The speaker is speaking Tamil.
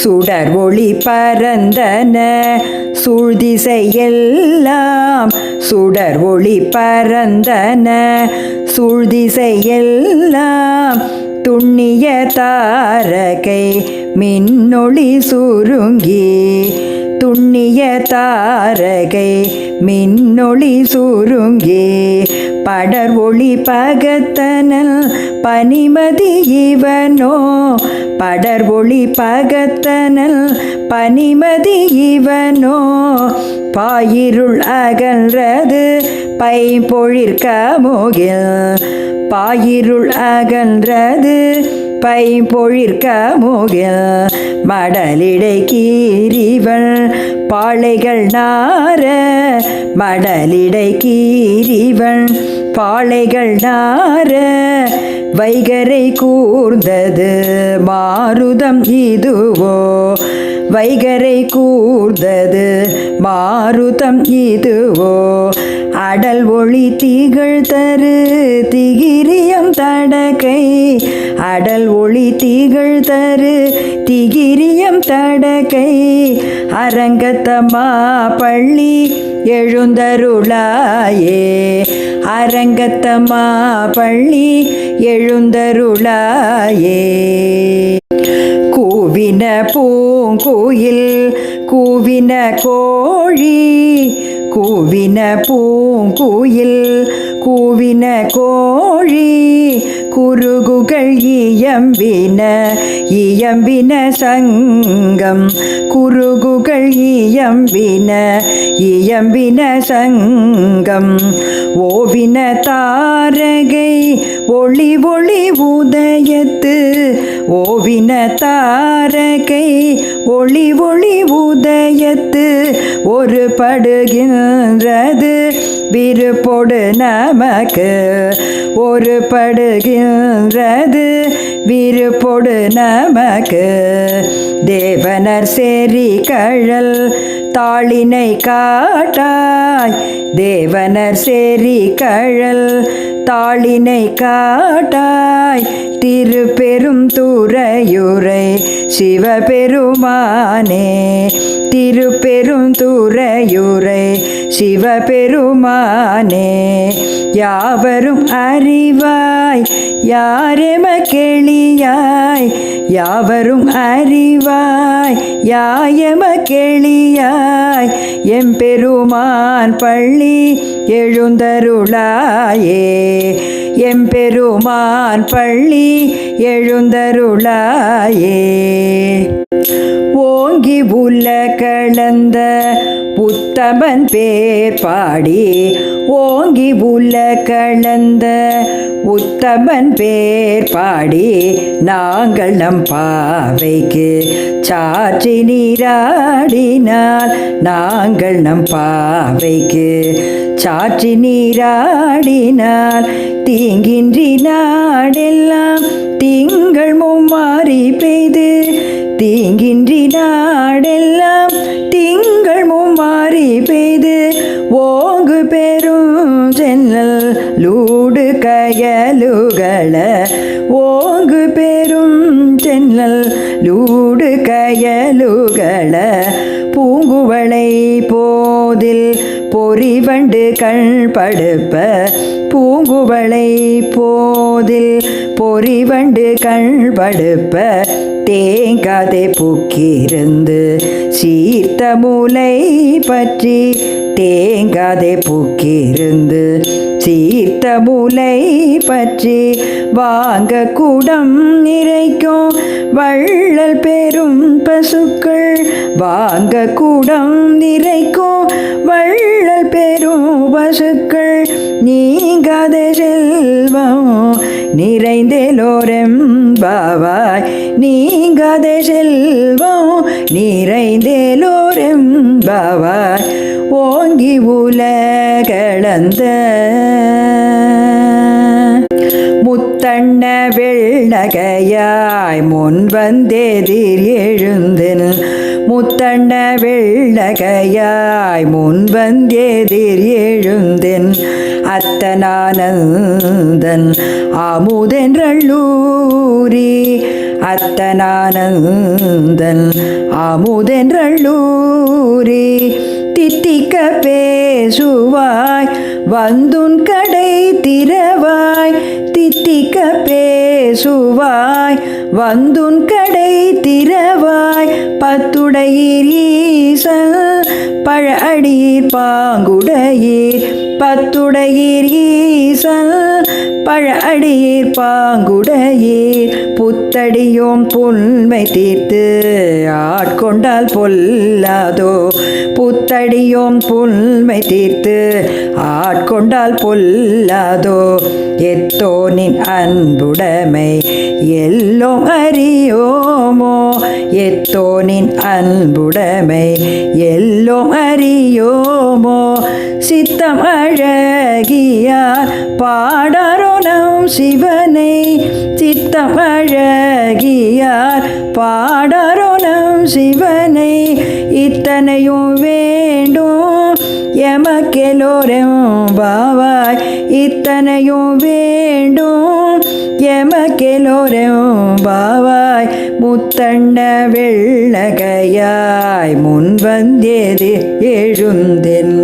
சுடர் ஒளி பரந்தன சூழ்திசையெல்லாம் சுடர் ஒளி பரந்தன சூழ்திசையெல்லாம் துண்ணிய தாரகை மின்னொளி சுருங்கி துண்ணிய தாரகை மின்னொளி சுருங்கே. படர் ஒளி பகத்தனல் பனிமதி இவனோ. படர் ஒளி பகத்தனல் பனிமதி இவனோ. பாயிருள் அகன்றது பைம்பொழிற்க முகில் பாயிருள் அகன்றது பை பொழிற்க மூகில் மடலிடை கீரிவள் பாளைகள் நார மடலிடை கீரிவள் பாளைகள் நார வைகரை கூர்ந்தது மாருதம் இதுவோ? வைகரை கூர்ந்தது மாருதம் இதுவோ? அடல் ஒளி திகழ் தரு திகிரியம் தடகை அடல் ஒளி தீகள் தரு திகிரியம் தடகை. அரங்கத்தம்மா பள்ளி எழுந்தருளாயே. அரங்கத்தம்மா பள்ளி எழுந்தருளாயே. கூவின பூங்குயில் கூவின கோழி. கூவின பூங்குயில் கூவின கோழி. குருகுகள் இயம்பின இயம்பின சங்கம். குருகுகள் இயம்பின இயம்பின சங்கம். ஓவின தாரகை ஒளி ஒளி உதயத்து ஓவின தாரகை ஒளி ஒளி உதயத்து. ஒரு படுகின்றது விருப்பொடு நமக்கு ஒரு படுகின்றது விருப்பொடு நமக்கு தேவனர் சேரி கழல் தாளினை காட்டாய். தேவனர் சேரி கழல் தாளினை காட்டாய். திருப்பெரும் துறையுரை சிவபெருமானே. திருப்பெரும் துறையுரை சிவபெருமானே. யாவரும் அறிவாய் யாரெம கெளியாய். யாவரும் அறிவாய் யாயம கெளியாய். எம்பெருமான் பள்ளி எழுந்தருளாயே. எம்பெருமான் பள்ளி எழுந்தருளாயே. ஓங்கி உள்ள கலந்த புத்தமன் பேர் பாடி ஓங்கி உள்ள கலந்த உத்தமன் பேர் பாடி நாங்கள் நம் பாவைக்கு சாற்றி நீராடினால் நாங்கள் நம் பாவைக்கு சாற்றி நீராடினால் தீங்கின்றி நாடெல்லாம் திங்கள் மும்மாறி பெய்து. தீங்கின்றி நாடெல்லாம் திங்கள் மும்மாறி பெய்து. ஓங்கு பெரும் ஜன்னல் லூடு கயலுகள ஓங்கு பெரும் ஜன்னல் லூடு கயலுகள பூங்குவளை போதில் பொறிவண்டு கண் படுப்ப பூங்குவளை போதில் பொறிவண்டு கண் படுப்ப தேங்காதே பூக்கிருந்து சீர்த்த மூலை பற்றி தேங்காதே புக்கிருந்து சீர்த்த முலை பற்றி வாங்க கூடம் நிறைக்கும் வள்ளல் பெரும் பசுக்கள் வாங்க கூடம் நிறைக்கும் வள்ளல் பெரும் பசுக்கள் நீங்காத செல்வம் நிறைந்தேலோரெம் பாவாய் நீங்காத செல்வம் நிறைந்தேலோரெம் பாவாய் ஓங்கி உலகளந்த முத்தண்ண வெள்ளகையாய் முன் வந்தெதிர் எழுந்தின். முத்தண்ண வெள்ளகையாய் முன் வந்தெதிர் எழுந்தின். அத்தனானந்தன் அமுதென்றள்ளூரி அத்தனானந்தன் அமுதென்றள்ளூரே தித்திக்க பேசுவாய் வந்துன் கடை திறவாய் தித்திக்க பேசுவாய் வந்துன் கடை திறவாய் பத்துடையீர் ஈசல் பழ அடியீர் பாங்குடையீர் பத்துடையீர் ஈசல் பழஅடியீர் பாங்குடையீர் புத்தடியோம் புன்மை தீர்த்து ஆட்கொண்டால் பொல்லாதோ? புத்தடியோம் புன்மை தீர்த்து ஆட்கொண்டால் பொல்லாதோ? எத்தோனின் அன்புடைமை எல்லோம் அறியோமோ? எத்தோனின் அன்புடைமை எல்லோம் அறியோமோ? சித்தம் அழகியார் பாடாரோனம் சிவனை. சித்தம் அழகியார் பாடாரோனம் சிவனை. இத்தனையும் வேண்டும் எமக்கெலோரும் பாவாய். இத்தனையும் வேண்டும் எமக்கெலோரும் பாவாய் முத்தண்ட வெள்ளகையாய் முன் வந்தேது எழுந்தென்